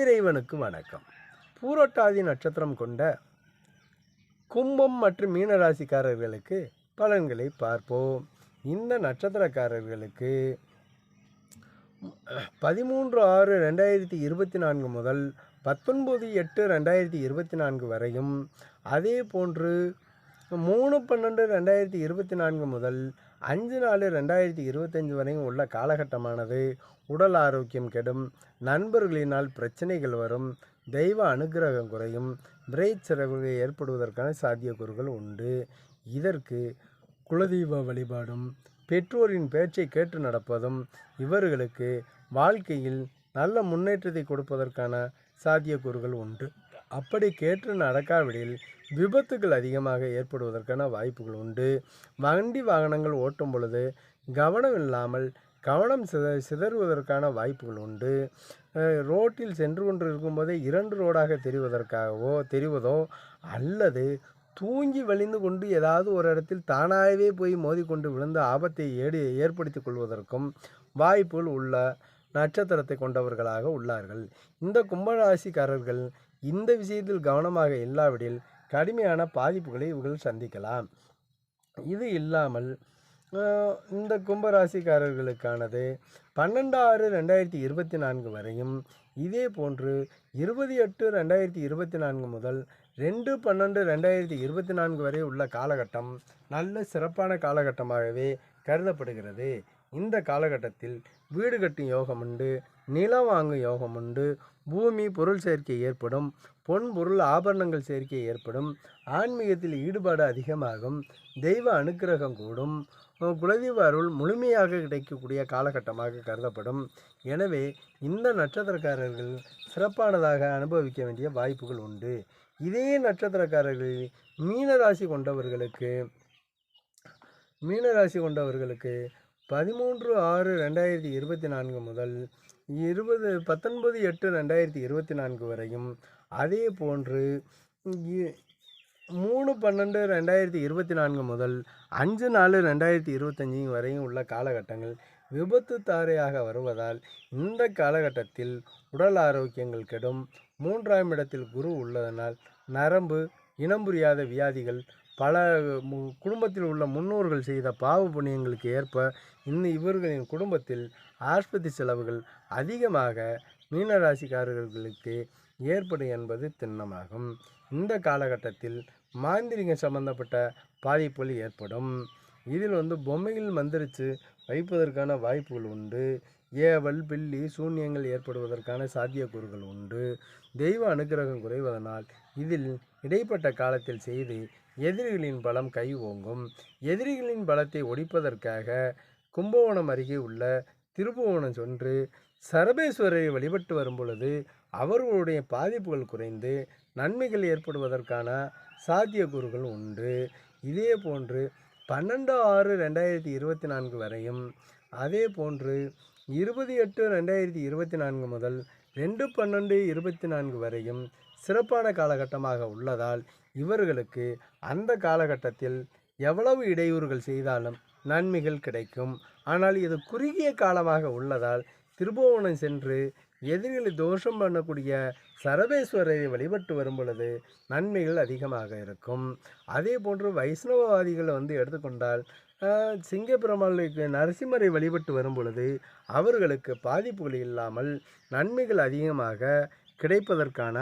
இறைவனுக்கு வணக்கம். பூரட்டாதி நட்சத்திரம் கொண்ட கும்பம் மற்றும் மீனராசிக்காரர்களுக்கு பலன்களை பார்ப்போம். இந்த நட்சத்திரக்காரர்களுக்கு பதிமூன்று ஆறு ரெண்டாயிரத்தி இருபத்தி நான்கு முதல் பத்தொன்பது எட்டு ரெண்டாயிரத்தி இருபத்தி நான்கு வரையும் அதே போன்று மூணு பன்னெண்டு ரெண்டாயிரத்தி இருபத்தி நான்கு முதல் அஞ்சு நாலு ரெண்டாயிரத்தி இருபத்தஞ்சு வரையும் உள்ள காலகட்டமானது. உடல் ஆரோக்கியம் கெடும். நண்பர்களினால் பிரச்சனைகள் வரும். தெய்வ அனுக்கிரகம் குறையும். பிரெய்த் ஏற்படுவதற்கான சாத்தியக்கூறுகள் உண்டு. இதற்கு குலதெய்வ வழிபாடும் பெற்றோரின் பேச்சை கேட்டு நடப்பதும் இவர்களுக்கு வாழ்க்கையில் நல்ல முன்னேற்றத்தை கொடுப்பதற்கான சாத்தியக்கூறுகள் உண்டு. அப்படி கேட்டு நடக்காவிடில் விபத்துகள் அதிகமாக ஏற்படுவதற்கான வாய்ப்புகள் உண்டு. வண்டி வாகனங்கள் ஓட்டும் பொழுது கவனம் இல்லாமல் கவனம் சித சிதறுவதற்கான வாய்ப்புகள் உண்டு. ரோட்டில் சென்று கொண்டு இருக்கும்போதே இரண்டு ரோடாக தெரிவதற்காகவோ தெரிவதோ அல்லது தூங்கி வலிந்து கொண்டு ஏதாவது ஒரு இடத்தில் தானாகவே போய் மோதிக்கொண்டு விழுந்த ஆபத்தை ஏடு ஏற்படுத்தி கொள்வதற்கும் வாய்ப்புகள் உள்ள நட்சத்திரத்தை கொண்டவர்களாக உள்ளார்கள். இந்த கும்பராசிக்காரர்கள் இந்த விஷயத்தில் கவனமாக இல்லாவிடில் கடுமையான பாதிப்புகளை இவர்கள் சந்திக்கலாம். இது இல்லாமல் இந்த கும்பராசிக்காரர்களுக்கானது பன்னெண்டு ஆறு ரெண்டாயிரத்தி இருபத்தி நான்கு வரையும் இதே போன்று இருபது எட்டு ரெண்டாயிரத்தி இருபத்தி நான்கு முதல் ரெண்டு பன்னெண்டு ரெண்டாயிரத்தி இருபத்தி நான்கு வரை உள்ள காலகட்டம் நல்ல சிறப்பான காலகட்டமாகவே கருதப்படுகிறது. இந்த காலகட்டத்தில் வீடு கட்டும் யோகம் உண்டு நிலம் வாங்கும் யோகம் உண்டு பூமி பொருள் சேர்க்கை ஏற்படும் பொன் பொருள் ஆபரணங்கள் சேர்க்கை ஏற்படும் ஆன்மீகத்தில் ஈடுபாடு அதிகமாகும் தெய்வ அனுக்கிரகம் கூடும் குலதெய்வ அருள் முழுமையாக கிடைக்கக்கூடிய காலகட்டமாக கருதப்படும். எனவே இந்த நட்சத்திரக்காரர்கள் சிறப்பானதாக அனுபவிக்க வேண்டிய வாய்ப்புகள் உண்டு. இதே நட்சத்திரக்காரர்கள் மீனராசி கொண்டவர்களுக்கு மீனராசி கொண்டவர்களுக்கு பதிமூன்று ஆறு ரெண்டாயிரத்தி இருபத்தி நான்கு முதல் இருபது பத்தொன்பது எட்டு ரெண்டாயிரத்தி இருபத்தி நான்கு வரையும் அதே போன்று இ- மூணு பன்னெண்டு ரெண்டாயிரத்தி இருபத்தி நான்கு முதல் அஞ்சு நாலு ரெண்டாயிரத்தி இருபத்தஞ்சி வரையும் உள்ள காலகட்டங்கள் விபத்து தாரையாக வருவதால் இந்த காலகட்டத்தில் உடல் ஆரோக்கியங்கள் கெடும். மூன்றாம் இடத்தில் குரு உள்ளதனால் நரம்பு இனம் புரியாத வியாதிகள் பல மு- குடும்பத்தில் உள்ள முன்னோர்கள் செய்த பாவ புண்ணியங்களுக்கு ஏற்ப இன்னும் இவர்களின் குடும்பத்தில் ஆஸ்பத்திரி செலவுகள் அதிகமாக மீனராசிக்காரர்களுக்கு ஏற்படும் என்பது திண்ணமாகும். இந்த காலகட்டத்தில் மாந்திரிகம் சம்பந்தப்பட்ட பாதிப்புகள் ஏற்படும். இதில் வந்து பொம்மைகள் மந்திரிச்சு வைப்பதற்கான வாய்ப்புகள் உண்டு. ஏவல் பில்லி சூன்யங்கள் ஏற்படுவதற்கான சாத்தியக்கூறுகள் உண்டு. தெய்வ அனுக்கிரகம் குறைவதனால் இதில் இடைப்பட்ட காலத்தில் செய்து எதிரிகளின் பலம் கை ஓங்கும் எதிரிகளின் பலத்தை ஒடிப்பதற்காக கும்பகோணம் அருகே உள்ள திருப்புவனம் சென்று சரபேஸ்வரரை வழிபட்டு வரும் பொழுது அவர்களுடைய பாதிப்புகள் குறைந்து நன்மைகள் ஏற்படுவதற்கான சாத்தியக்கூறுகள் உண்டு. இதே போன்று பன்னெண்டு ஆறு ரெண்டாயிரத்தி இருபத்தி நான்கு வரையும் அதே போன்று இருபது எட்டு ரெண்டாயிரத்தி இருபத்தி நான்கு முதல் ரெண்டு பன்னெண்டு இருபத்தி நான்கு வரையும் சிறப்பான காலகட்டமாக உள்ளதால் இவர்களுக்கு அந்த காலகட்டத்தில் எவ்வளவு இடையூறுகள் செய்தாலும் நன்மைகள் கிடைக்கும். ஆனால் இது குறுகிய காலமாக உள்ளதால் திருபுவனம் சென்று எதிரிகளை தோஷம் பண்ணக்கூடிய சரபேஸ்வரரை வழிபட்டு வரும் பொழுது நன்மைகள் அதிகமாக இருக்கும். அதே போன்று வைஷ்ணவவாதிகளை வந்து எடுத்துக்கொண்டால் சிங்கப்பெருமாளுக்கு நரசிம்மரை வழிபட்டு வரும் பொழுது அவர்களுக்கு பாதிப்புகள் இல்லாமல் நன்மைகள் அதிகமாக கிடைப்பதற்கான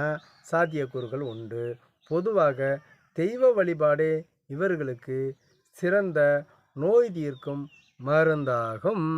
சாத்தியக்கூறுகள் உண்டு. பொதுவாக தெய்வ வழிபாடே இவர்களுக்கு சிறந்த நோய் தீர்க்கும் மருந்தாகும்.